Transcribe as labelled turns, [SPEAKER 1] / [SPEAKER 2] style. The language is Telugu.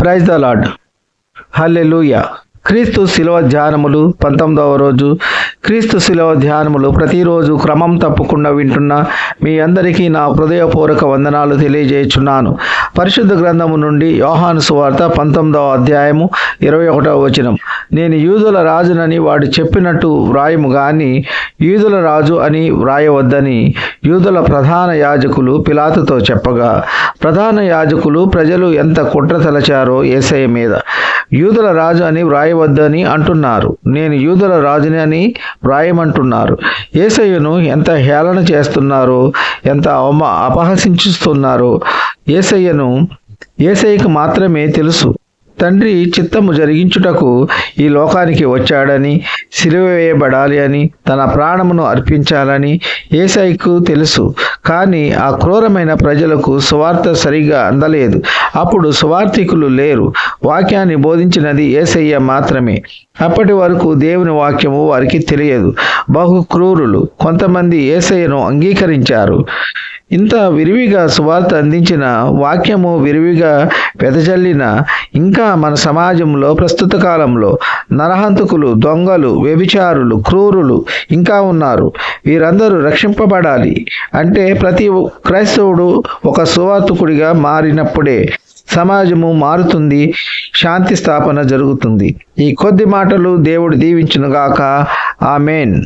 [SPEAKER 1] ప్రైజ్ ద లాడ్ హల్లెలూయా క్రీస్తు శిలువ ధ్యానములు పంతొమ్మిదవ రోజు. క్రీస్తు శిలువ ధ్యానములు ప్రతిరోజు క్రమం తప్పకుండా వింటున్న మీ అందరికీ నా హృదయపూర్వక వందనాలు తెలియజేయుచున్నాను. పరిశుద్ధ గ్రంథము నుండి యోహాను సువార్త పంతొమ్మిదవ అధ్యాయము ఇరవై ఒకటవ వచనం. నేను యూదుల రాజునని వాడు చెప్పినట్టు వ్రాయము గాని యూదుల రాజు అని వ్రాయవద్దని యూదుల ప్రధాన యాజకులు పిలాతుతో చెప్పగా ప్రధాన యాజకులు ప్రజలు ఎంత కుట్ర తలచారో ఏసయ్య మీద. యూదుల రాజు అని వ్రాయవద్దని అంటున్నారు. నేను యూదుల రాజుని అని వ్రాయమంటున్నారు. ఏసయ్యను ఎంత హేళన చేస్తున్నారో ఎంత అవమ అపహసించుస్తున్నారో ఏసయ్యను ఏసయ్యకు మాత్రమే తెలుసు. తండ్రి చిత్తము జరిగించుటకు ఈ లోకానికి వచ్చాడని సిలువ వేయబడాలి అని తన ప్రాణమును అర్పించాలని ఏసైకు తెలుసు. కానీ ఆ క్రూరమైన ప్రజలకు సువార్త సరిగా అందలేదు. అప్పుడు సువార్థికులు లేరు. వాక్యాన్ని బోధించినది ఏసయ్య మాత్రమే. అప్పటి వరకు దేవుని వాక్యము వారికి తెలియదు. బహు క్రూరులు. కొంతమంది ఏసయ్యను అంగీకరించారు. ఇంత విరివిగా సువార్త అందించిన వాక్యము విరివిగా వెదజల్లిన ఇంకా మన సమాజంలో ప్రస్తుత కాలంలో నరహంతకులు దొంగలు వ్యభిచారులు క్రూరులు ఇంకా ఉన్నారు. వీరందరూ రక్షింపబడాలి అంటే ప్రతి క్రైస్తవుడు ఒక సువార్తకుడిగా మారినప్పుడే సమాజము మారుతుంది శాంతి స్థాపన జరుగుతుంది. ఈ కొద్ది మాటలు దేవుడు దీవించునుగాక. ఆమెన్.